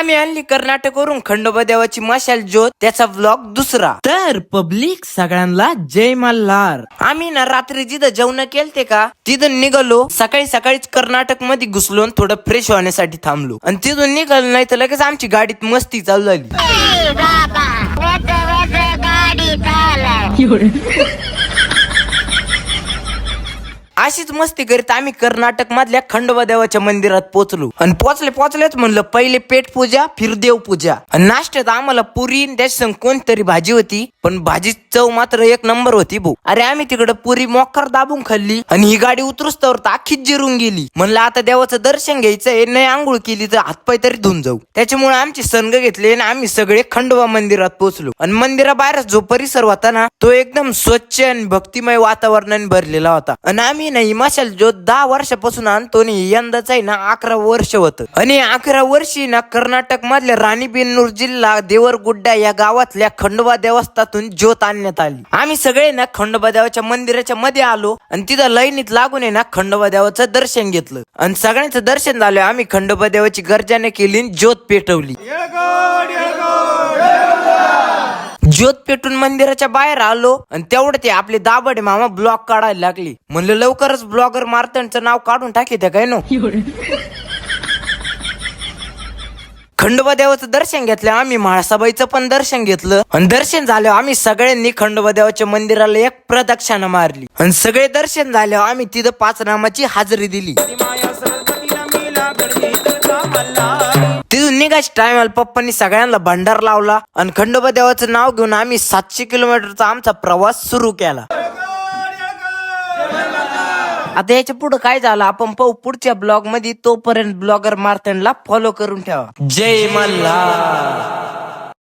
आम्ही आणली कर्नाटकवरून खंडोबा देवाची मशाल ज्योत त्याचा व्लॉग दुसरा. तर पब्लिक सगळ्यांना जय मल्हार. आम्ही ना रात्री जिथं जेवण केलते का तिथं निघालो सकाळी सकाळीच कर्नाटकमध्ये घुसलो थोडं फ्रेश होण्यासाठी थांबलो. आणि तिथून निघालो नाही तर लगेच आमची गाडीत मस्ती चालू झाली. अशीच मस्ती करीत आम्ही कर्नाटक मधल्या खंडोबा देवाच्या मंदिरात पोहोचलो आणि पोचले पोचलेच म्हणलं पहिले पेट पूजा फिर देव पूजा. आणि नाश्त्यात आम्हाला पुरी आणि त्याच्या संग कोणतरी भाजी होती पण भाजी चव मात्र एक नंबर होती भाऊ अरे आम्ही तिकडे पुरी मोखर दाबून खाल्ली आणि ही गाडी उतरुस्तवर तर अख्खीच जिरून गेली. म्हणलं आता देवाचं दर्शन घ्यायचंय नाही आंघोळ केली तर हातपाय तरी धुवून जाऊ. त्याच्यामुळे आमची संघ घेतले आणि आम्ही सगळे खंडोबा मंदिरात पोहोचलो आणि मंदिराबाहेर जो परिसर होता ना तो एकदम स्वच्छ आणि भक्तिमय वातावरणाने भरलेला होता. आणि आम्ही ना ही मशाल जो दहा वर्षापासून आणतो आणि यंदाच आहे ना अकरा वर्ष होत. आणि अकरा वर्षी ना कर्नाटक मधल्या राणीबेन्नूर जिल्हा देवरगुड्डा या गावातल्या खंडोबा देवस्थातून ज्योत आणण्यात आली. आम्ही सगळे ना खंडोबा देवाच्या मंदिराच्या मध्ये आलो आणि तिथं लैनीत लागून आहे ना खंडोबा देवाचं दर्शन घेतलं. आणि सगळ्यांचं दर्शन झालं आम्ही खंडोबा देवाची गर्जाने केली आणि ज्योत पेटवली. ज्योत पेटून मंदिराच्या बाहेर आलो आणि तेवढं ते आपले दाबडे मामा ब्लॉग काढायला लागली. म्हणलं लवकरच ब्लॉगर मारतांचं नाव काढून टाकी त्या काय नो? खंडोबा देवाचं दर्शन घेतलं आम्ही म्हाळसाबाईचं पण दर्शन घेतलं. आणि दर्शन झालं आम्ही सगळ्यांनी खंडोबा देवाच्या मंदिराला एक प्रदक्षिणा मारली. आणि सगळे दर्शन झाले आम्ही तिथं पाच नामाची हाजरी दिली. निघायच्या टायमाला पप्पांनी सगळ्यांना भंडार लावला आणि खंडोबा देवाचं नाव घेऊन आम्ही सातशे किलोमीटरचा आमचा प्रवास सुरू केला. आता याच्यापुढे काय झालं? आपण पाहू पुढच्या ब्लॉगमध्ये तोपर्यंत ब्लॉगर मार्तनला फॉलो करून ठेवा. जय मल्हार.